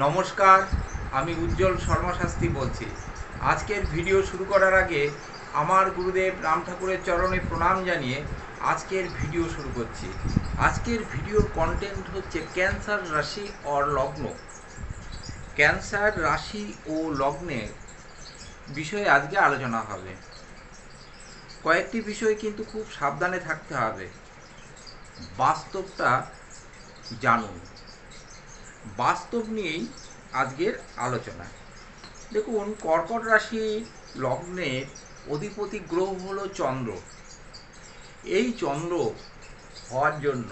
নমস্কার, আমি উজ্জ্বল শর্মা শাস্ত্রী বলছি। আজকের ভিডিও শুরু করার আগে আমার গুরুদেব রাম ঠাকুরের চরণে প্রণাম জানিয়ে আজকের ভিডিও শুরু করছি। আজকের ভিডিওর কন্টেন্ট হচ্ছে ক্যান্সার রাশি অর লগ্ন। ক্যান্সার রাশি ও লগ্নের বিষয়ে আজকে আলোচনা হবে। কয়েকটি বিষয় কিন্তু খুব সাবধানে থাকতে হবে। বাস্তবটা জানুন। বাস্তব নিয়েই আজকের আলোচনা। দেখুন, কর্কট রাশি লগ্নের অধিপতি গ্রহ হলো চন্দ্র। এই চন্দ্র হওয়ার জন্য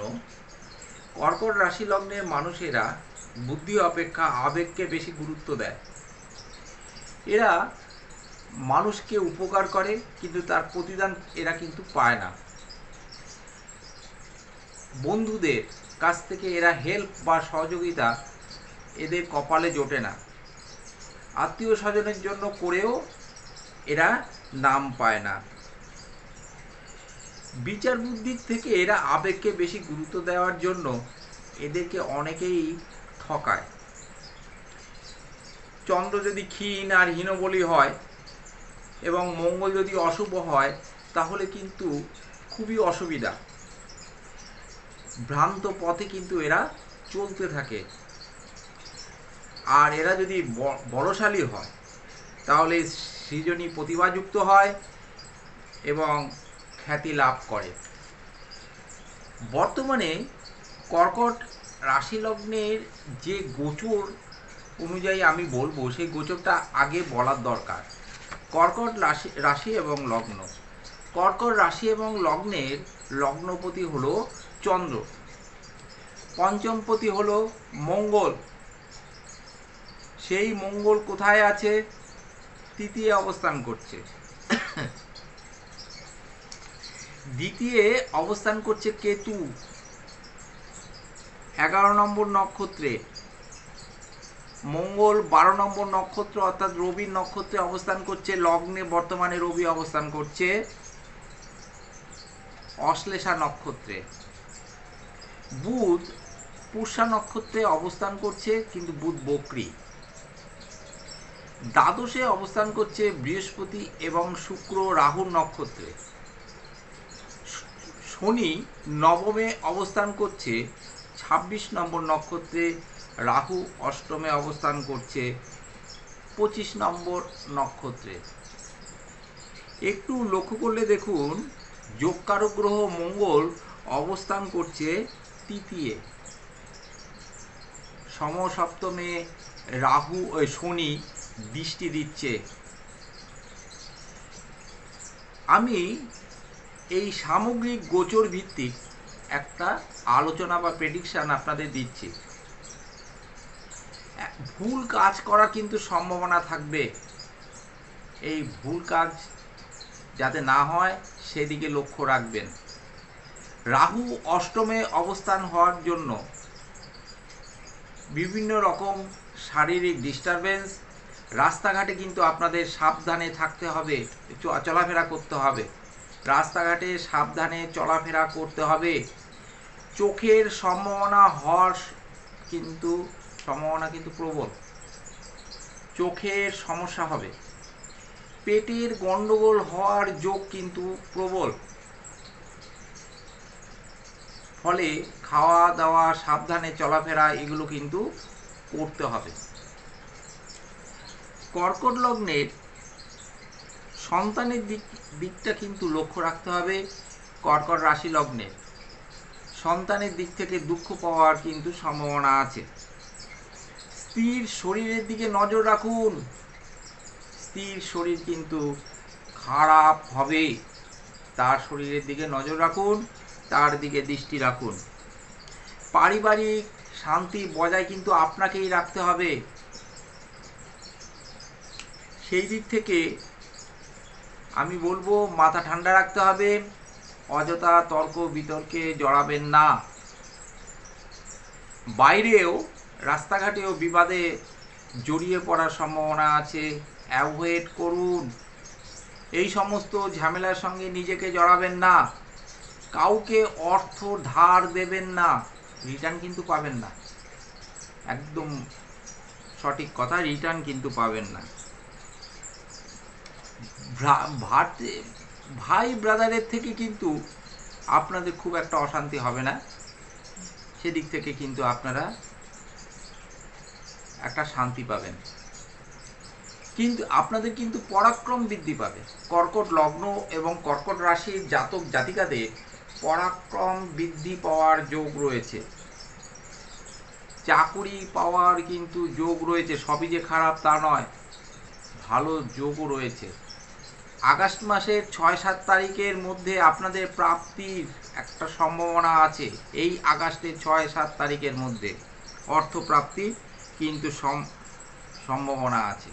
কর্কট রাশি লগ্নের মানুষেরা বুদ্ধি অপেক্ষা, আবেগকে বেশি গুরুত্ব দেয়। এরা মানুষকে উপকার করে, কিন্তু তার প্রতিদান এরা কিন্তু পায় না। বন্ধুদের কাছ থেকে এরা হেল্প বা সহযোগিতা এদের কপালে জোটে না। আত্মীয় স্বজনের জন্য করেও এরা নাম পায় না। বিচার বুদ্ধির থেকে এরা আবেগকে বেশি গুরুত্ব দেওয়ার জন্য এদেরকে অনেকেই ঠকায়। চন্দ্র যদি ক্ষীণ আর হীনবলি হয় এবং মঙ্গল যদি অশুভ হয়, তাহলে কিন্তু খুবই অসুবিধা। ভ্রান্ত পথে কিন্তু এরা চলতে থাকে। আর এরা যদি বলশালী হয়, তাহলে সৃজনী প্রতিভাযুক্ত হয় এবং খ্যাতি লাভ করে। বর্তমানে কর্কট রাশি লগ্নের যে গোচর অনুযায়ী আমি বলব, সেই গোচরটা আগে বলার দরকার। কর্কট রাশি রাশি এবং লগ্ন। কর্কট রাশি এবং লগ্নের লগ্নপতি হলো চন্দ্র। পঞ্চমপতি হলো মঙ্গল। সেই মঙ্গল কোথায় আছে? তৃতীয় অবস্থান করছে। দ্বিতীয় অবস্থান করছে কেতু। এগারো নম্বর নক্ষত্রে। মঙ্গল বারো নম্বর নক্ষত্র, অর্থাৎ রবির নক্ষত্রে অবস্থান করছে। লগ্নে বর্তমানে রবি অবস্থান করছে। অশ্লেষা নক্ষত্রে। বুধ পুষা নক্ষত্রে অবস্থান করছে, কিন্তু বুধ বক্রী। দ্বাদশে অবস্থান করছে বৃহস্পতি এবং শুক্র রাহুর নক্ষত্রে। শনি নবমে অবস্থান করছে, ছাব্বিশ নম্বর নক্ষত্রে রাহু অষ্টমে অবস্থান করছে, পঁচিশ নম্বর নক্ষত্রে। একটু লক্ষ্য করলে দেখুন যোগকারক গ্রহ মঙ্গল অবস্থান করছে তৃতীয়। সমসপ্তমে রাহু ওই শনি দৃষ্টি দিচ্ছে। আমি এই সামগ্রিক গোচর ভিত্তিক একটা আলোচনা বা প্রেডিকশন আপনাদের দিচ্ছি। ভুল কাজ করার কিন্তু সম্ভাবনা থাকবে। এই ভুল কাজ যাতে না হয়, সেদিকে লক্ষ্য রাখবেন। রাহু অষ্টমে অবস্থান হওয়ার জন্য বিভিন্ন রকম শারীরিক ডিস্টারবেন্স রাস্তাঘাটে কিন্তু আপনাদের সাবধানে থাকতে হবে চলাফেরা করতে হবে। রাস্তাঘাটে সাবধানে চলাফেরা করতে হবে। চোখের সম্ভাবনা হওয়ার কিন্তু, সম্ভাবনা কিন্তু প্রবল। চোখের সমস্যা হবে। পেটের গন্ডগোল হওয়ার যোগ কিন্তু প্রবল। ফলে খাওয়া দাওয়া সাবধানে চলাফেরা, এগুলো কিন্তু করতে হবে। কর্কট লগ্নের সন্তানের দিক, দিকটা কিন্তু লক্ষ্য রাখতে হবে কর্কট রাশি লগ্নের। সন্তানের দিক থেকে দুঃখ পাওয়ার কিন্তু সম্ভাবনা আছে। স্ত্রীর শরীরের দিকে নজর রাখুন। স্ত্রীর শরীর কিন্তু খারাপ হবে। তার শরীরের দিকে নজর রাখুন। তার দিকে দৃষ্টি রাখুন। পারিবারিক শান্তি বজায় কিন্তু আপনাকেই রাখতে হবে। সেই দিক থেকে আমি বলব, মাথা ঠান্ডা রাখতে হবে, অযথা তর্ক বিতর্কে জড়াবেন না। বাইরেও, রাস্তাঘাটেও বিবাদে জড়িয়ে পড়ার সম্ভাবনা আছে। অ্যাভয়েড করুন। এই সমস্ত ঝামেলার সঙ্গে নিজেকে জড়াবেন না। কাউকে অর্থ ধার দেবেন না রিটার্ন কিন্তু পাবেন না। একদম সঠিক কথা রিটার্ন কিন্তু পাবেন না। ভাই ব্রাদারের থেকে কিন্তু আপনাদের খুব একটা অশান্তি হবে না। সেদিক থেকে কিন্তু আপনারা একটা শান্তি পাবেন। কিন্তু আপনাদের কিন্তু পরাক্রম বৃদ্ধি পাবে। কর্কট লগ্ন এবং কর্কট রাশির জাতক জাতিকাদের পরাক্রম বৃদ্ধি পাওয়ার যোগ রয়েছে। চাকুরি পাওয়ার কিন্তু যোগ রয়েছে, সবই যে খারাপ তা নয়, ভালো যোগও রয়েছে। আগস্ট মাসের ছয় সাত তারিখের মধ্যে আপনাদের প্রাপ্তির একটা সম্ভাবনা আছে, এই আগস্টের ছয় সাত তারিখের মধ্যে। অর্থপ্রাপ্তির কিন্তু সম, সম্ভাবনা আছে।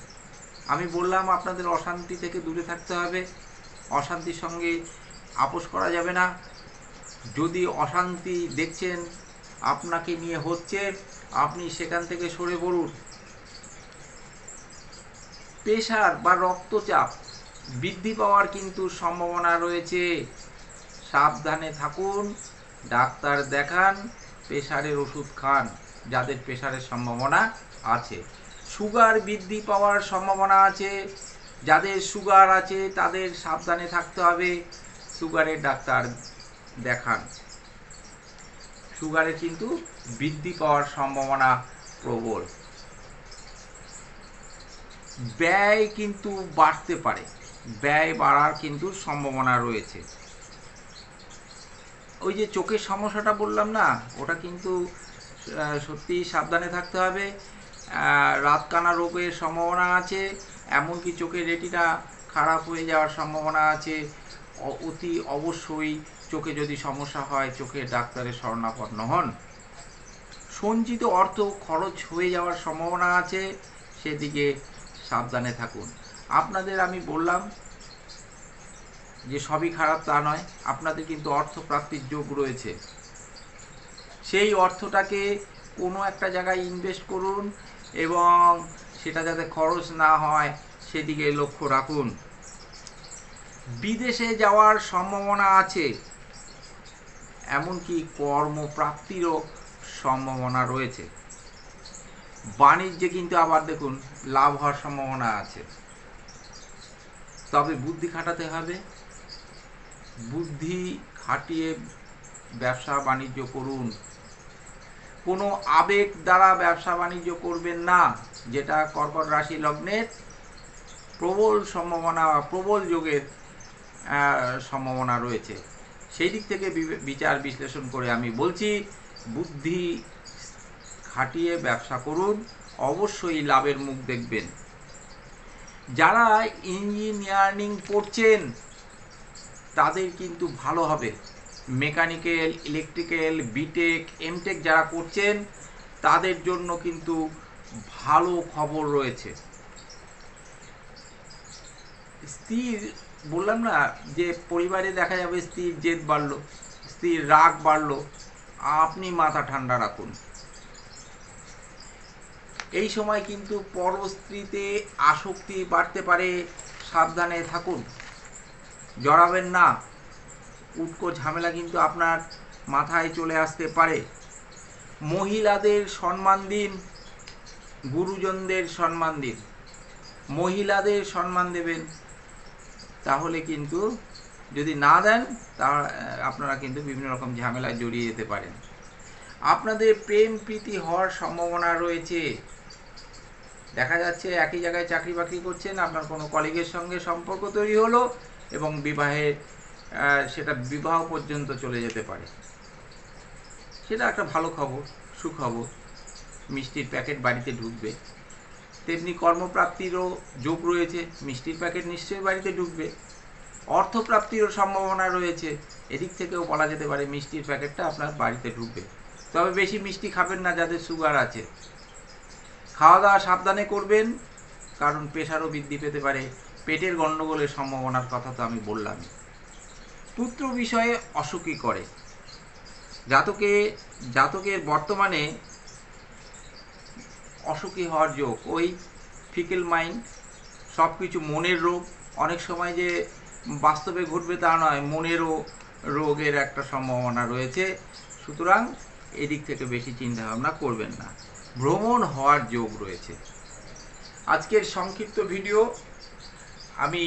আমি বললাম আপনাদের অশান্তি থেকে দূরে থাকতে হবে, অশান্তির সঙ্গে আপোষ করা যাবে না। যদি অশান্তি দেখছেন, আপনাকে নিয়ে হচ্ছে, আপনি সেখান থেকে সরে পড়ুন। প্রেশার বা রক্তচাপ বৃদ্ধি পাওয়ার কিন্তু সম্ভাবনা রয়েছে। সাবধানে থাকুন, ডাক্তার দেখান, প্রেশারের ওষুধ খান, যাদের প্রেশারের সম্ভাবনা আছে। সুগার বৃদ্ধি পাওয়ার সম্ভাবনা আছে। যাদের সুগার আছে, তাদের সাবধানে থাকতে হবে। সুগারের ডাক্তার দেখান। সুগারের কিন্তু বৃদ্ধি পাওয়ার সম্ভাবনা প্রবল। ব্যয় কিন্তু বাড়তে পারে। ব্যয় বাড়ার কিন্তু সম্ভাবনা রয়েছে। ওই যে চোখের সমস্যাটা বললাম না, ওটা কিন্তু সত্যি সাবধানে থাকতে হবে। রাতকানা রোগের সম্ভাবনা আছে, এমনকি চোখের রেটিনা খারাপ হয়ে যাওয়ার সম্ভাবনা আছে। অতি অবশ্যই চোখে যদি সমস্যা হয় চোখের ডাক্তারের শরণাপন্ন হন। সঞ্চিত অর্থ খরচ হয়ে যাওয়ার সম্ভাবনা আছে, সেদিকে সাবধানে থাকুন। আপনাদের আমি বললাম যে সবই খারাপ তা নয়, আপনাদের কিন্তু অর্থ প্রাপ্তির যোগ রয়েছে। সেই অর্থটাকে কোনো একটা জায়গায় ইনভেস্ট করুন এবং সেটা যাতে খরচ না হয়, সেদিকে লক্ষ্য রাখুন। বিদেশে যাওয়ার সম্ভাবনা আছে। এমনকি কর্মপ্রাপ্তিরও সম্ভাবনা রয়েছে। বাণিজ্যে কিন্তু আবার দেখুন, লাভ হওয়ার সম্ভাবনা আছে। তবে বুদ্ধি খাটাতে হবে। বুদ্ধি খাটিয়ে ব্যবসা বাণিজ্য করুন। কোনো আবেগ দ্বারা ব্যবসা বাণিজ্য করবেন না, যেটা কর্কট রাশি লগ্নের প্রবল সম্ভাবনা বা প্রবল যোগের সম্ভাবনা রয়েছে। সেই দিক থেকে বিচার বিশ্লেষণ করে আমি বলছি, বুদ্ধি খাটিয়ে ব্যবসা করুন, অবশ্যই লাভের মুখ দেখবেন। যারা ইঞ্জিনিয়ারিং পড়ছেন তাদের কিন্তু ভালো হবে। মেকানিক্যাল, ইলেকট্রিক্যাল, বিটেক, এমটেক যারা করছেন, তাদের জন্য কিন্তু ভালো খবর রয়েছে। স্ত্রীর বললাম না যে পরিবারে দেখা যাবে স্ত্রীর জেদ বাড়লো, স্ত্রীর রাগ বাড়লো, আপনি মাথা ঠান্ডা রাখুন। এই সময় কিন্তু পরস্ত্রীতে আসক্তি বাড়তে পারে, সাবধানে থাকুন। জড়াবেন না। উটকো ঝামেলা কিন্তু আপনার মাথায় চলে আসতে পারে। মহিলাদের সম্মান দিন, গুরুজনদের সম্মান দিন। মহিলাদের সম্মান দেবেন। তাহলে কিন্তু যদি না দেন, তা আপনারা কিন্তু বিভিন্ন রকম ঝামেলায় জড়িয়ে যেতে পারেন। আপনাদের প্রেম প্রীতি হওয়ার সম্ভাবনা রয়েছে। দেখা যাচ্ছে একই জায়গায় চাকরি বাকরি করছেন, আপনার কোনো কলিগের সঙ্গে সম্পর্ক তৈরি হলো এবং বিবাহের সেটা বিবাহ পর্যন্ত চলে যেতে পারে। সেটা একটা ভালো খবর, সুখবর। মিষ্টির প্যাকেট বাড়িতে ঢুকবে। তেমনি কর্মপ্রাপ্তিরও যোগ রয়েছে। মিষ্টির প্যাকেট নিশ্চয়ই বাড়িতে ঢুকবে। অর্থপ্রাপ্তিরও সম্ভাবনা রয়েছে। এদিক থেকেও বলা যেতে পারে মিষ্টির প্যাকেটটা আপনার বাড়িতে ঢুকবে। তবে বেশি মিষ্টি খাবেন না যাদের সুগার আছে। খাওয়া দাওয়া সাবধানে করবেন, কারণ প্রেশারও বৃদ্ধি পেতে পারে। পেটের গণ্ডগোলের সম্ভাবনার কথা তো আমি বললাম। পুত্র বিষয়ে অসুখী করে। জাতকে, জাতকের বর্তমানে অসুখী হওয়ার যোগ, ওই ফিকেল মাইন্ড সব কিছু মনের রোগ। অনেক সময় যে বাস্তবে ঘটবে তা নয়, মনেরও রোগের একটা সম্ভাবনা রয়েছে। সুতরাং এদিক থেকে বেশি চিন্তা ভাবনা করবেন না। ভ্রমণ হওয়ার যোগ রয়েছে। আজকের সংক্ষিপ্ত ভিডিও, আমি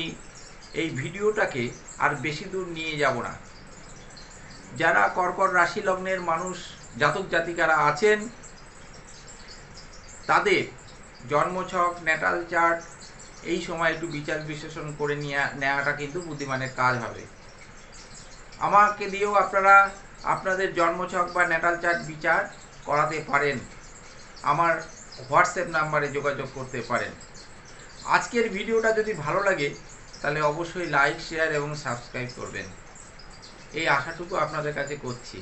এই ভিডিওটাকে আর বেশি দূর নিয়ে যাব না। যারা কর্কট রাশি লগ্নের মানুষ, জাতক জাতিকারা আছেন তাদের জন্মছক ন্যাটাল চার্ট এই সময় একটু বিচার বিশ্লেষণ করে নিয়ে, নেওয়াটা কিন্তু বুদ্ধিমানের কাজ হবে। আমাকে দিয়েও আপনারা আপনাদের জন্মছক বা ন্যাটাল চার্ট বিচার করাতে পারেন। আমার হোয়াটসঅ্যাপ নাম্বারে যোগাযোগ করতে পারেন। আজকের ভিডিওটা যদি ভালো লাগে, তাহলে অবশ্যই লাইক শেয়ার এবং সাবস্ক্রাইব করবেন। এই আশাটুকু আপনাদের কাছে করছি।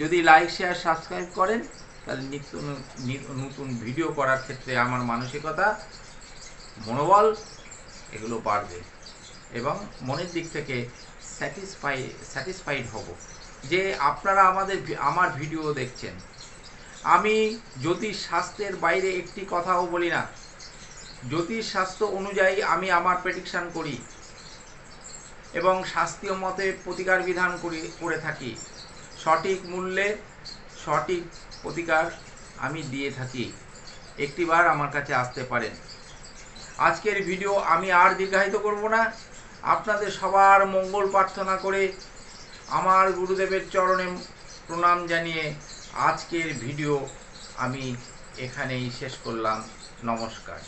যদি লাইক শেয়ার সাবস্ক্রাইব করেন তাহলে নিত্য নতুন ভিডিও করার ক্ষেত্রে আমার মানসিকতা, মনোবল এগুলো বাড়বে এবং মনের দিক থেকে স্যাটিসফাই স্যাটিসফাইড হব। যে আপনারা আমাদের আমার ভিডিও দেখছেন। আমি জ্যোতিষ শাস্ত্রের বাইরে একটি কথাও বলি না। জ্যোতিষ শাস্ত্র অনুযায়ী আমি আমার প্রেডিকশান করি এবং শাস্ত্রীয় মতে প্রতিকার বিধান করি করে থাকি। সঠিক মূল্যে সঠিক প্রতিকার আমি দিয়ে থাকি। একটিবার আমার কাছে আসতে পারেন। আজকের ভিডিও আমি আর দীর্ঘায়িত করব না। আপনাদের সবার মঙ্গল প্রার্থনা করে আমার গুরুদেবের চরণে প্রণাম জানিয়ে আজকের ভিডিও আমি এখানেই শেষ করলাম। নমস্কার।